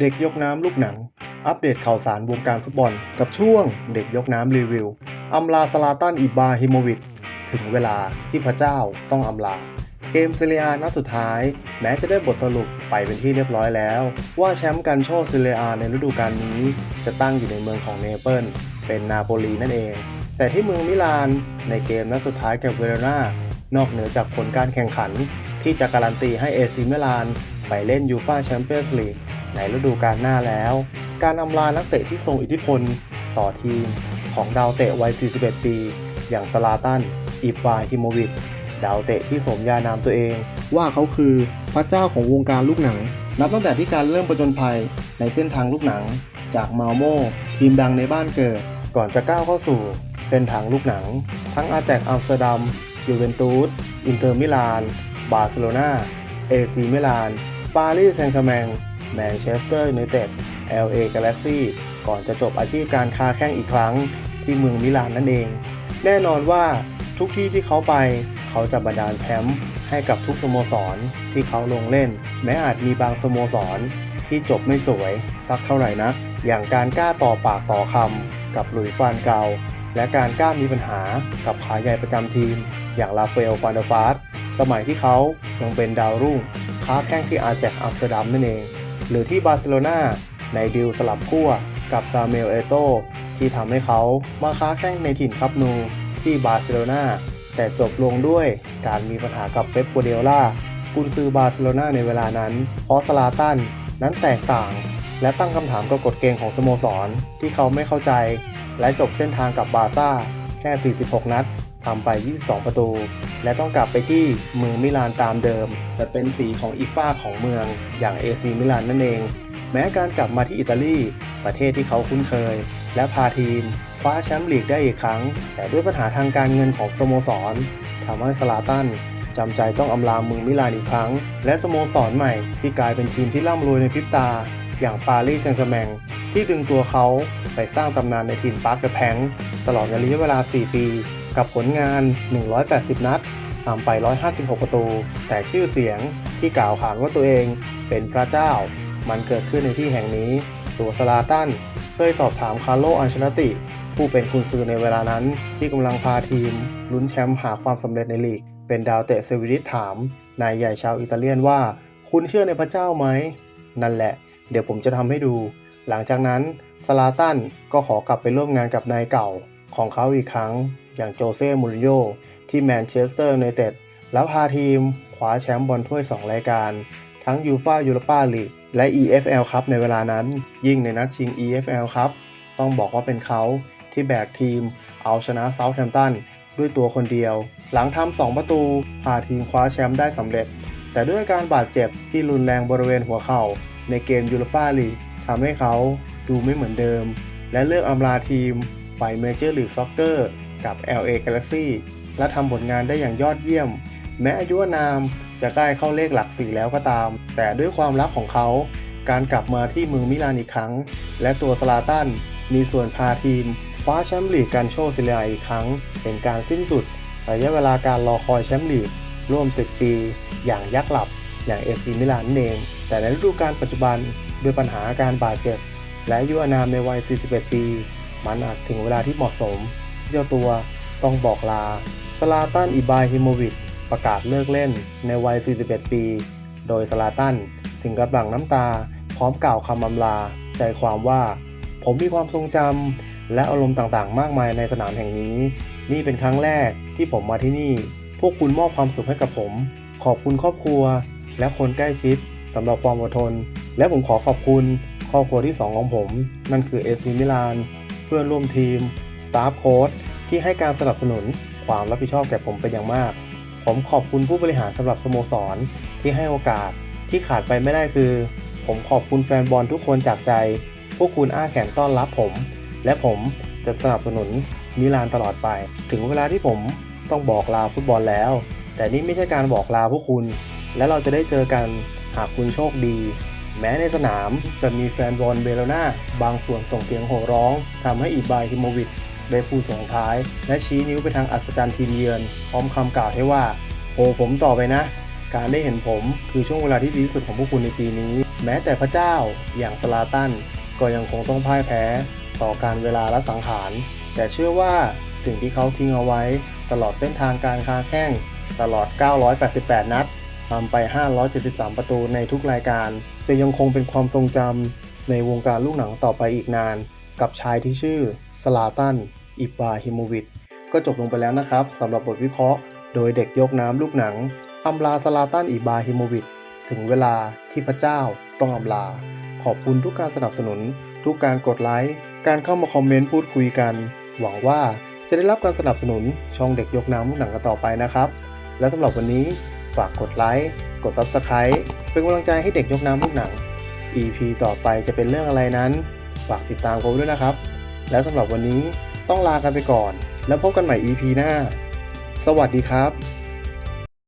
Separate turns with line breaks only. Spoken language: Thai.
เด็กยกน้ำลูกหนัง อัปเดตข่าวสารวงการฟุตบอล กับช่วงเด็กยกน้ำรีวิวอำลาสลาตันอิบราฮิโมวิชถึงเวลาที่พระเจ้าต้องอำลา เกมเซเรียนัดสุดท้าย แม้จะได้บทสรุปไปเป็นที่เรียบร้อยแล้ว ว่าแชมป์กันโชเซเรียในฤดูกาลนี้ จะตั้งอยู่ในเมืองของเนเปิลเป็นนาโปลีนั่นเอง แต่ที่เมืองมิลานในเกมนัดสุดท้ายกับเวโรนานอกเหนือจากผลการแข่งขัน ที่จะการันตีให้เอซิมิลานไปเล่นยูฟาแชมเปี้ยนส์ลีก ในฤดูกาลหน้าแล้ว การอำลานักเตะที่ทรงอิทธิพล ต่อทีมของดาวเตะวัย 41 ปี อย่างสลาตัน อิบราฮิโมวิชดาวเตะที่สมญานามตัวเอง ว่าเขาคือพระเจ้าของวงการลูกหนัง นับตั้งแต่ที่การเริ่มประจนภัยในเส้นทางลูกหนัง จากมาโมทีมดังในบ้านเกิด ก่อนจะก้าวเข้าสู่ เส้นทางลูกหนัง ทั้งอาแจกอัมสเตอร์ดัมยูเวนตุสอินเตอร์มิลาน บาร์เซโลนาเอซีมิลาน ปารีสแซงต์แชร์แมง แมนเชสเตอร์ยูไนเต็ด LA Galaxy ก่อนจะจบอาชีพการค้าแข่งอีกครั้งที่เมืองมิลานนั่นเอง แน่นอนว่าทุกที่ที่เขาไปเขาจะบันดาลแชมป์ให้กับทุกสโมสรที่เขาลงเล่น แม้อาจมีบางสโมสรที่จบไม่สวยสักเท่าไหร่นะอย่างการกล้าต่อปากต่อคำกับหลุยฟานเกา และการกล้ามีปัญหากับขาใหญ่ประจำทีม อย่างลาเฟลฟานเดอร์ฟาสสมัยที่เขายังเป็นดาวรุ่งค้าแข่งที่อาแจกอัมสเตอร์ดัมนั่นเอง หรือที่บาร์เซโลนาในดิวสลับขั้วกับซาเมลเอโตที่ทำให้เขามาค้าแข่งในถิ่นคับนูที่บาร์เซโลนาแต่จบลงด้วยการมีปัญหากับเป๊ปกัวเดล่ากุนซือบาร์เซโลนาในเวลานั้นเพราะสลาตันนั้นแตกต่าง และตั้งคำถามกับกฎเกณฑ์ของสโมสร ที่เขาไม่เข้าใจ และจบเส้นทางกับบาร์ซ่าแค่ 46 นัดทำไป 22 ประตูและต้องกลับไปที่เมืองมิลานตามเดิม แต่เป็นสีของอีกฝ้าของเมืองอย่างเอซีมิลานนั่นเอง แม้การกลับมาที่อิตาลีประเทศที่เขาคุ้นเคย และพาทีมคว้าแชมป์ลีกได้อีกครั้ง แต่ด้วยปัญหาทางการเงินของสโมสรทำให้สลาตันจำใจต้องอำลาเมืองมิลานอีกครั้ง และสโมสรใหม่ที่กลายเป็นทีมที่ร่ำรวยในพริบตา อย่างปารีสแซงต์แชร์แมงที่ดึงตัวเขาไปสร้างตำนานในทีมปาร์คเดอะแพงตลอดระยะเวลา 4 ปี กับผลงาน 180 นัดทำไป 156 ประตู แต่ชื่อเสียงที่กล่าวขานว่าตัวเองเป็นพระเจ้า มันเกิดขึ้นในที่แห่งนี้ ตัวสลาตันเคยสอบถามคาร์โล อันเชลติ ผู้เป็นกุนซือในเวลานั้น ที่กำลังพาทีม ลุ้นแชมป์หาความสำเร็จในลีก เป็นดาวเตะเซวิริสถาม นายใหญ่ชาวอิตาเลียนว่า คุณเชื่อในพระเจ้าไหม นั่นแหละ เดี๋ยวผมจะทำให้ดู หลังจากนั้นสลาตันก็ขอกลับไปร่วมงานกับนายเก่าของเขาอีกครั้ง อย่างโจเซ่ มูรินโญ่ที่แมนเชสเตอร์ยูไนเต็ดแล้วพาทีมคว้าแชมป์บอลถ้วย 2 รายการ ทั้งยูฟายูโรปาลีกและ EFL ครับในเวลานั้น ยิ่งในนัดชิง EFL ครับต้องบอกว่าเป็นเขาที่แบกทีมเอาชนะเซาท์แฮมป์ตันด้วยตัวคนเดียว หลังทำ2ประตูพาทีมคว้าแชมป์ได้สำเร็จ แต่ด้วยการบาดเจ็บที่รุนแรงบริเวณหัวเข่า ในเกมยูโรปาลีกทำให้เขาดูไม่เหมือนเดิม และเลือกอำลาทีมไปเมเจอร์ลีกซ็อกเกอร์ กับ LA Galaxy และทำผลงานได้อย่างยอดเยี่ยม แม้อายุนามจะใกล้เข้าเลขหลักสี่แล้วก็ตาม แต่ด้วยความรักของเขา การกลับมาที่เมืองมิลานอีกครั้ง และตัวสลาตันมีส่วนพาทีมคว้าแชมป์ลีกกันโชว์ซิเลียอีกครั้ง เป็นการสิ้นสุดระยะเวลาการรอคอยแชมป์ลีกร่วม 10 ปี อย่างยักษ์หลับ อย่างเอฟซีมิลานนั่นเอง แต่ในฤดูกาลปัจจุบันด้วยปัญหาอาการบาดเจ็บ และอายุอนามในวัย 41 ปี มันอาจถึงเวลาที่เหมาะสม เจ้าตัวต้องบอกลาสลาตันอิบราฮิโมวิชประกาศเลิกเล่นในวัย 41 ปี โดยสลาตันถึงกับหลั่งน้ำตา พร้อมกล่าวคำอำลา ใจความว่า ผมมีความทรงจำและอารมณ์ต่างๆ มากมายในสนามแห่งนี้ นี่เป็นครั้งแรกที่ผมมาที่นี่ พวกคุณมอบความสุขให้กับผม ขอบคุณครอบครัว และคนใกล้ชิดสำหรับความอดทน และผมขอขอบคุณครอบครัวที่ 2 ของผม นั่นคือเอซีมิลาน เพื่อนร่วมทีม ตาฟโค้ชที่ให้การสนับสนุนความรับผิดชอบแก่ผมเป็นอย่างมาก ผมขอบคุณผู้บริหารสำหรับสโมสรที่ให้โอกาสที่ขาดไปไม่ได้คือ ผมขอบคุณแฟนบอลทุกคนจากใจ พวกคุณอ้าแขนต้อนรับผม และผมจะสนับสนุนมิลานตลอดไป ถึงเวลาที่ผมต้องบอกลาฟุตบอลแล้ว แต่นี่ไม่ใช่การบอกลาพวกคุณ และเราจะได้เจอกันหากคุณโชคดี แม้ในสนามจะมีแฟนบอลเบโลนาบางส่วนส่งเสียงโห่ร้องทำให้อีบายฮิโมวิช ได้พูดส่งท้าย และชี้นิ้วไปทางอัศจรรย์ทีมเยือน พร้อมคำกล่าวให้ว่าโอ้ผมต่อไปนะ การได้เห็นผมคือช่วงเวลาที่ดีที่สุดของพวกคุณในปีนี้ แม้แต่พระเจ้าอย่างสลาตันก็ยังคงต้องพ่ายแพ้ ต่อการเวลาและสังขาร แต่เชื่อว่าสิ่งที่เขาทิ้งเอาไว้ ตลอดเส้นทางการค้าแข้งตลอด 988 นัดทำไป 573 ประตูในทุกรายการ จะยังคงเป็นความทรงจำในวงการลูกหนังต่อไปอีกนาน กับชายที่ชื่อ สลาตัน อิบราฮิโมวิชก็จบลงไปแล้วนะครับสำหรับบทวิเคราะห์ โดยเด็กยกน้ำลูกหนังอำลาสลาตัน อิบราฮิโมวิชถึงเวลาที่พระเจ้าต้องอำลา ขอบคุณทุกการสนับสนุน ทุกการกดไลค์ การเข้ามาคอมเมนต์พูดคุยกัน หวังว่าจะได้รับการสนับสนุนช่องเด็กยกน้ำลูกหนังกันต่อไปนะครับ และสำหรับวันนี้ฝากกดไลค์ กด Subscribe เป็นกำลังใจให้เด็กยกน้ำลูกหนัง EP ต่อไปจะเป็นเรื่องอะไรนั้น ฝากติดตามกันด้วยนะครับ แล้วสำหรับวันนี้ต้องลากันไปก่อน แล้วพบกันใหม่ EP หน้า สวัสดีครับ